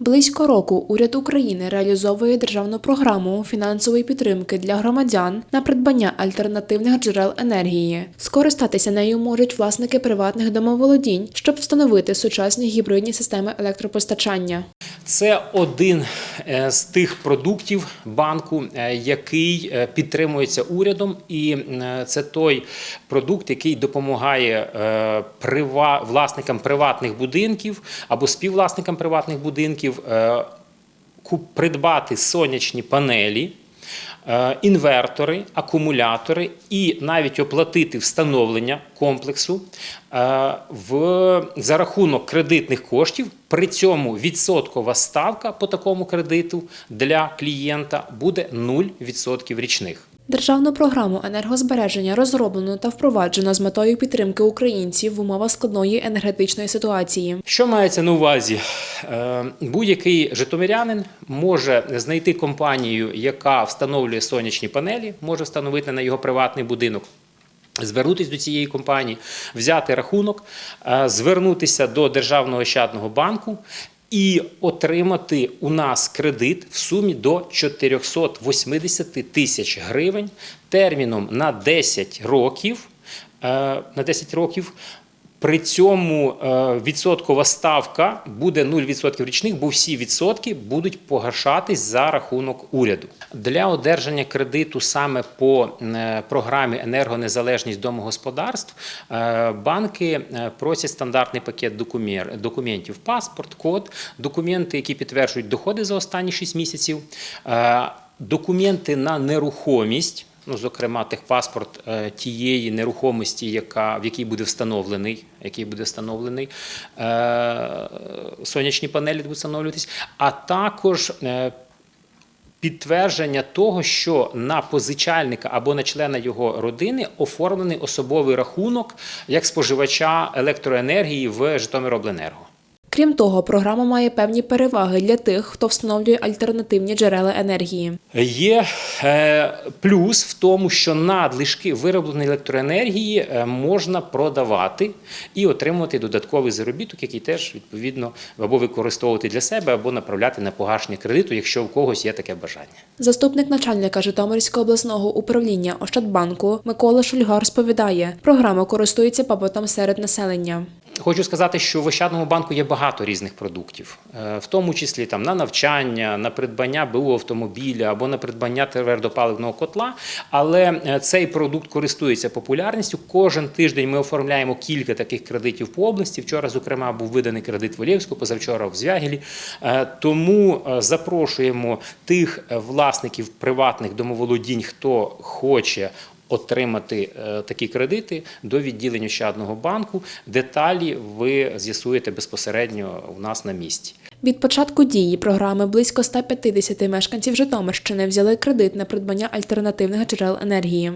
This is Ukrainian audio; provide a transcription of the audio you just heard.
Близько року уряд України реалізовує державну програму фінансової підтримки для громадян на придбання альтернативних джерел енергії. Скористатися нею можуть власники приватних домоволодінь, щоб встановити сучасні гібридні системи електропостачання. Це один е, з тих продуктів банку, е, який е, підтримується урядом, і це той продукт, який допомагає власникам приватних будинків або співвласникам приватних будинків придбати сонячні панелі. Е, Інвертори, акумулятори і навіть оплатити встановлення комплексу е, в, за рахунок кредитних коштів. При цьому відсоткова ставка по такому кредиту для клієнта буде 0% річних. Державну програму енергозбереження розроблено та впроваджено з метою підтримки українців в умовах складної енергетичної ситуації. Що мається на увазі? Е, Будь-який житомирянин може знайти компанію, яка встановлює сонячні панелі, може встановити на його приватний будинок. Звернутися до цієї компанії, взяти рахунок, е, звернутися до Державного ощадного банку і отримати у нас кредит в сумі до 480 тисяч гривень терміном на 10 років. е, На 10 років. При цьому е, відсоткова ставка буде 0% річних, бо всі відсотки будуть погашатись за рахунок уряду. Для одержання кредиту саме по е, програмі енергонезалежність домогосподарств е, банки просять стандартний пакет документів: паспорт, код, документи, які підтверджують доходи за останні 6 місяців, документи на нерухомість. Ну, зокрема, техпаспорт е, тієї нерухомості, яка, в якій буде встановлений, який буде встановлений, е, сонячні панелі будуть встановлюватись, а також е, підтвердження того, що на позичальника або на члена його родини оформлений особовий рахунок як споживача електроенергії в Житомиробленерго. Крім того, програма має певні переваги для тих, хто встановлює альтернативні джерела енергії. Є е, плюс в тому, що надлишки виробленої електроенергії е, можна продавати і отримувати додатковий заробіток, який теж відповідно або використовувати для себе, або направляти на погашення кредиту, якщо у когось є таке бажання. Заступник начальника Житомирського обласного управління Ощадбанку Микола Шульга розповідає, програма користується попитом серед населення. Хочу сказати, що в Ощадному банку є багато різних продуктів, е, в тому числі там на навчання, на придбання БУ автомобіля або на придбання твердопаливного котла. Але е, цей продукт користується популярністю. Кожен тиждень ми оформляємо кілька таких кредитів по області. Вчора, зокрема, був виданий кредит в Олєвську, позавчора в Звягілі. Е, Тому запрошуємо тих власників приватних домоволодінь, хто хоче отримати е, такі кредити до відділення Ощадного банку. Деталі ви з'ясуєте безпосередньо у нас на місці. Від початку дії програми близько 150 мешканців Житомирщини взяли кредит на придбання альтернативних джерел енергії.